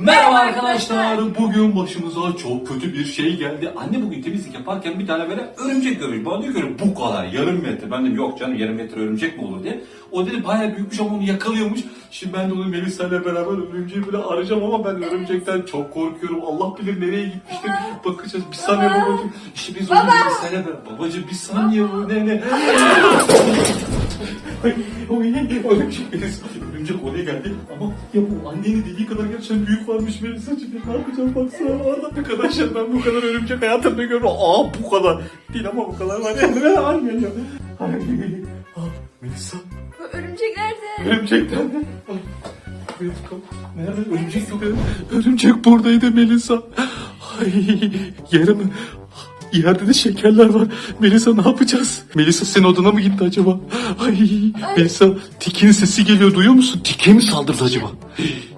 Merhaba arkadaşlar. Bugün başımıza çok kötü bir şey geldi. Anne bugün temizlik yaparken bir tane böyle örümcek görmüş. Bana diyor ki bu kadar yarım metre. Ben dedim yok canım yarım metre örümcek mi olur diye. O dedi bayağı büyükmüş ama onu yakalıyormuş. Şimdi ben de onu Melisa ile beraber örümceği böyle arayacağım ama ben örümcekten çok korkuyorum. Allah bilir nereye gitmiştir. Bakacağız. Bir saniye babacığım. İşte biz onu Melisa ile beraber. Babacığım bir saniye bu ne ne. Ay, oy, örümcek Melisa. Örümcek oraya geldi ama ya bu annenin dediği kadar gerçekten büyük varmış Melisa'cığım. Ne yapacağım baksana orada arkadaşlar ben bu kadar örümcek hayatımda görmedim. Aa bu kadar. Değil ama bu kadar var. Yani ay geliyor. Ay, Aa, Melisa. Örümcek nerede? Örümcek nerede? Ay, Nerede? Örümcek yok. Örümcek buradaydı Melisa. Ay yere mi? Yerde de şekerler var. Melisa ne yapacağız? Melisa senin odana mı gitti acaba? Ay, Melisa Tiki'nin sesi geliyor duyuyor musun? Tiki'ye mi saldırdı acaba?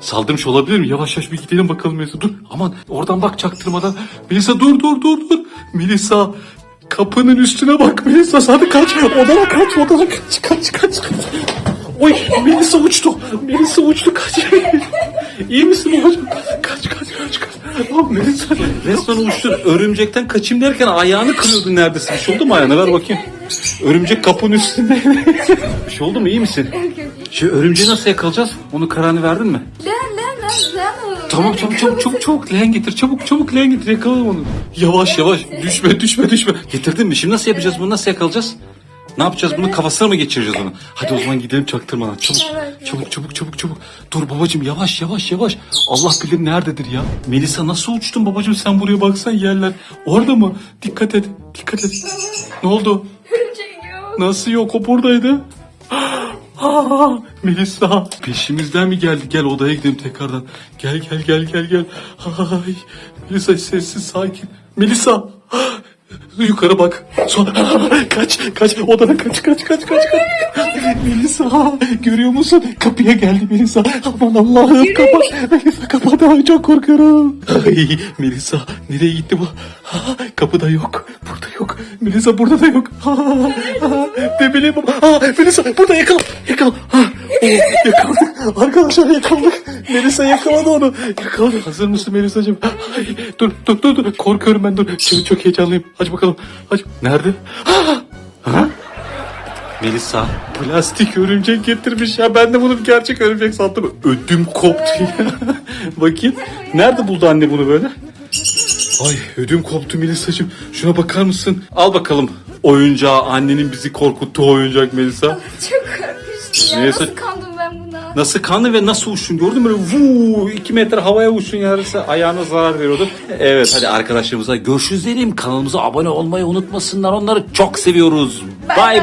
Saldırmış olabilir mi? Yavaş yavaş bir gidelim bakalım Melisa. Dur aman oradan bak çaktırmadan. Melisa dur dur dur dur. Melisa kapının üstüne bak Melisa. Hadi kaç odana kaç odana kaç kaç kaç. kaç. Oy Melisa uçtu. Melisa uçtu kaç. İyi misin babacığım? Kaç kaç kaç kaç. Aa, Melisa resmen uçtu. Örümcekten kaçayım derken ayağını kırıyordun neredeyse. Bir şey oldu mu ayağına ver bakayım. Örümcek kapının üstünde. bir şey oldu mu iyi misin? Şu örümceği nasıl yakalayacağız? Onu kararını verdin mi? Lan lan lan lan. Tamam çabuk çabuk çabuk çabuk leğen getir çabuk çabuk leğen getir yakalayalım onu. Yavaş yavaş düşme düşme düşme. Getirdin mi? Şimdi nasıl yapacağız bunu nasıl yakalayacağız? Ne yapacağız bunu kafasına mı geçireceğiz onu? Hadi o zaman gidelim çaktırmadan çabuk çabuk çabuk çabuk çabuk. Dur babacım yavaş yavaş yavaş. Allah bilir nerededir ya. Melisa nasıl uçtun babacım sen buraya baksan yerler. Orada mı? Dikkat et dikkat et. Ne oldu? Nasıl yok o buradaydı? Aa, Melisa peşimizden mi geldi? Gel odaya gidelim tekrardan. Gel gel gel gel gel. Ay, Melisa sessiz sakin. Melisa yukarı bak. Son, kaç kaç odana kaç kaç kaç kaç kaç. Melisa görüyor musun? Kapıya geldi Melisa. Aman Allah'ım kapat. Melisa kapat. Ay, çok korkuyorum. Ay, Melisa nereye gitti bu? Ha, kapıda yok. Yok. Melisa burada da yok. Ne bileyim ama. Melisa burada yakal. Yakal. Ha, oh, yakaladık. Arkadaşlar yakaladık. Melisa yakaladı onu. Yakaladı. Hazır mısın Melisa'cığım? Ay, dur dur dur dur. Korkuyorum ben dur. Şimdi çok heyecanlıyım. Aç bakalım. Aç. Nerede? Ha? Melisa plastik örümcek getirmiş ya. Ben de bunu gerçek örümcek sandım. Ödüm koptu ya. Bakayım. Nerede buldu anne bunu böyle? Ay ödüm koptu Melisa'cığım. Şuna bakar mısın? Al bakalım. Oyuncağı annenin bizi korkuttuğu oyuncak Melisa. Çok korkmuştum ya. Nasıl kandım ben buna? Nasıl kanlı ve nasıl uçtun gördün mü? Böyle vuu 2 metre havaya uçtun yarısı ayağına zarar veriyordu. Evet hadi arkadaşlarımıza görüşürüz diyelim. Kanalımıza abone olmayı unutmasınlar. Onları çok seviyoruz. Bay. bay.